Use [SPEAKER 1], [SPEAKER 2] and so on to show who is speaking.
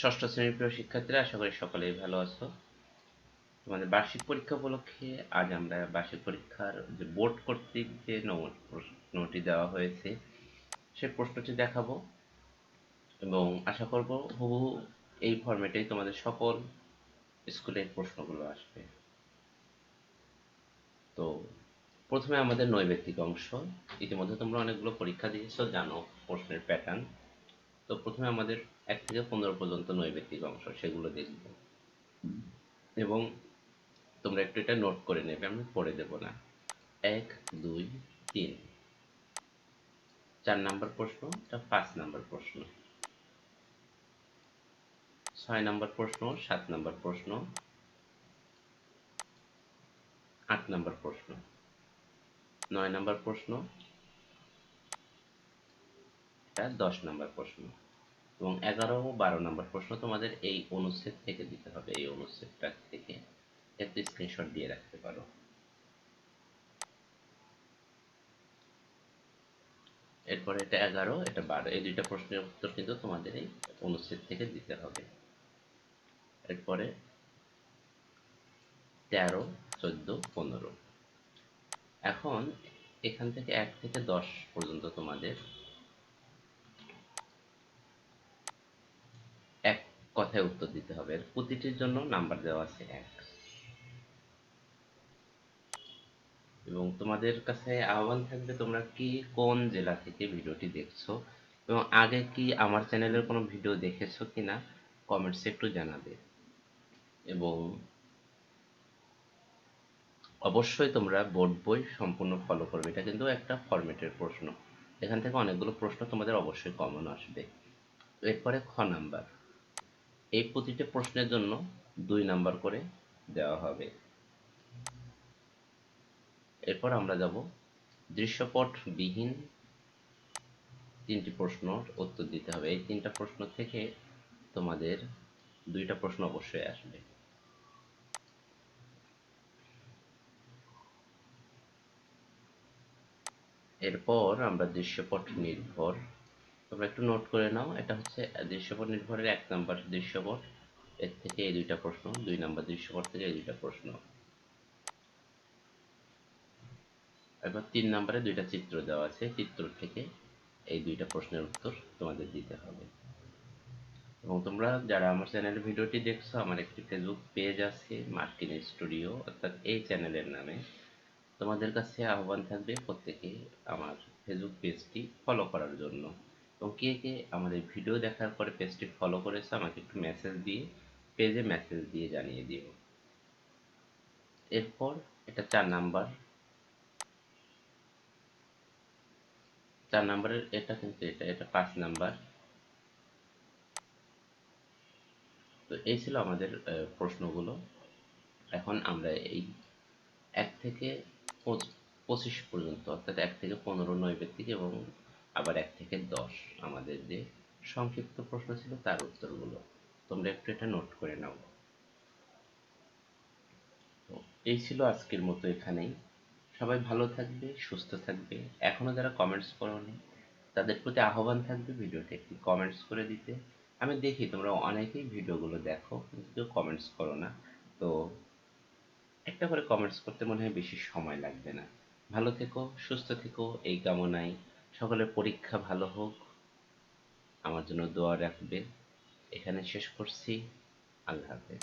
[SPEAKER 1] ষষ্ঠ শ্রেণির প্রিয় শিক্ষার্থীরা, আশা করি সকলেই ভালো আছো। তোমাদের বার্ষিক পরীক্ষা উপলক্ষে আজ আমরা বার্ষিক পরীক্ষার যে বোর্ড কর্তৃক যে নোট দেওয়া হয়েছে সেই প্রশ্নটি দেখাবো এবং আশা করব হুবহু এই ফরম্যাটেই তোমাদের সকল স্কুলের প্রশ্নগুলো আসবে। তো প্রথমে আমাদের নৈবেত্তিক অংশ। ইতিমধ্যে তোমরা অনেকগুলো পরীক্ষা দিয়েছ, জানো প্রশ্নের প্যাটার্ন তো প্রথমে আমাদের এক থেকে পনেরো পর্যন্ত নৈবেত্তিক অংশ, সেগুলো দেখব এবং তোমরা একটু এটা নোট করে নেবে, আমি পড়ে দেব না। এক, দুই, তিন। চার নাম্বার প্রশ্ন, এটা পাঁচ নাম্বার প্রশ্ন। ছয় নাম্বার প্রশ্ন, সাত নাম্বার প্রশ্ন। আট নাম্বার প্রশ্ন। নয় নাম্বার প্রশ্ন দশ নাম্বার প্রশ্ন এবং এগারো ও বারো নম্বর প্রশ্ন তোমাদের এই অনুচ্ছেদ থেকে দিতে হবে। এই অনুচ্ছেদটা থেকে একটু স্ক্রিনশট দিয়ে রাখতে পারো। এরপরে এটা এগারো, এটা বারো, এই দুইটা প্রশ্নের উত্তর কিন্তু তোমাদের এই অনুচ্ছেদ থেকে দিতে হবে। এরপরে তেরো, চোদ্দ, পনেরো। এখন এখান থেকে এক থেকে দশ পর্যন্ত তোমাদের এক কথায় উত্তর দিতে হবে। প্রতিটির জন্য নাম্বার দেওয়া আছে এক। এবং তোমাদের কাছে আহ্বান থাকবে তোমরা কি, কোন জেলা থেকে ভিডিওটি দেখছ? এবং আগে কি আমার চ্যানেলের কোনো ভিডিও দেখেছ কিনা কমেন্টসে একটু জানাবে। এবং অবশ্যই তোমরা বোর্ড বই সম্পূর্ণ ফলো করবে। এটা কিন্তু একটা ফরম্যাটের প্রশ্ন। এখান থেকে অনেকগুলো প্রশ্ন তোমাদের অবশ্যই কমন আসবে। এরপরে খ নাম্বার। এই প্রতিটি প্রশ্নের জন্য দুই নাম্বার করে দেওয়া হবে। এরপর আমরা যাব দৃশ্যপট বিহীন তিনটি প্রশ্ন উত্তর দিতে হবে। এই তিনটা প্রশ্ন থেকে তোমাদের দুইটা প্রশ্ন অবশ্যই আসবে। এরপর আমরা দৃশ্যপট নির্ভর তোমরা একটু নোট করে নাও, এটা হচ্ছে দৃশ্যপট নির্ভরের এক নাম্বার দৃশ্যপট। এর থেকে এই দুইটা প্রশ্ন, দুই নাম্বার দৃশ্যপট থেকে এই দুইটা প্রশ্ন। এবার তিন নাম্বারে দুইটা চিত্র দেওয়া আছে, চিত্র থেকে এই দুইটা প্রশ্নের উত্তর তোমাদের দিতে হবে। এবং তোমরা যারা আমার চ্যানেলের ভিডিওটি দেখছ, আমার একটি ফেসবুক পেজ আছে মার্কিন স্টুডিও অর্থাৎ এই চ্যানেলের নামে। তোমাদের কাছে আহ্বান থাকবে প্রত্যেকে আমার ফেসবুক পেজটি ফলো করার জন্য। এবং কে কে আমাদের ভিডিও দেখার পরে পেজটি ফলো করেছে, আমাকে একটু মেসেজ দিয়ে পেজে মেসেজ দিয়ে জানিয়ে দিও। এরপর এটা চার নাম্বার চার নাম্বারের এটা কিন্তু এটা এটা পাঁচ নাম্বার তো এই ছিল আমাদের প্রশ্নগুলো। এখন আমরা এই এক থেকে পঁচিশ পর্যন্ত, অর্থাৎ এক থেকে পনেরো নৈবেত্তিক এবং আবার এক থেকে দশ আমাদের যে সংক্ষিপ্ত প্রশ্ন ছিল, তার উত্তরগুলো তোমরা একটু এটা নোট করে নাও। তো এই ছিল আজকের মতো এখানেই। সবাই ভালো থাকবে, সুস্থ থাকবে। এখনও যারা কমেন্টস করোনি, তাদের প্রতি আহ্বান থাকবে ভিডিওতে একটি কমেন্টস করে দিতে। আমি দেখি তোমরা অনেকেই ভিডিওগুলো দেখো, কিন্তু কেউ কমেন্টস করো না। তো একটা করে কমেন্টস করতে মনে হয় বেশি সময় লাগবে না। ভালো থেকো, সুস্থ থেকো, এই কামনায় সকলের পরীক্ষা ভালো হোক। আমার জন্য দোয়া রাখবে। এখানে শেষ করছি। আল্লাহ হাফেজ।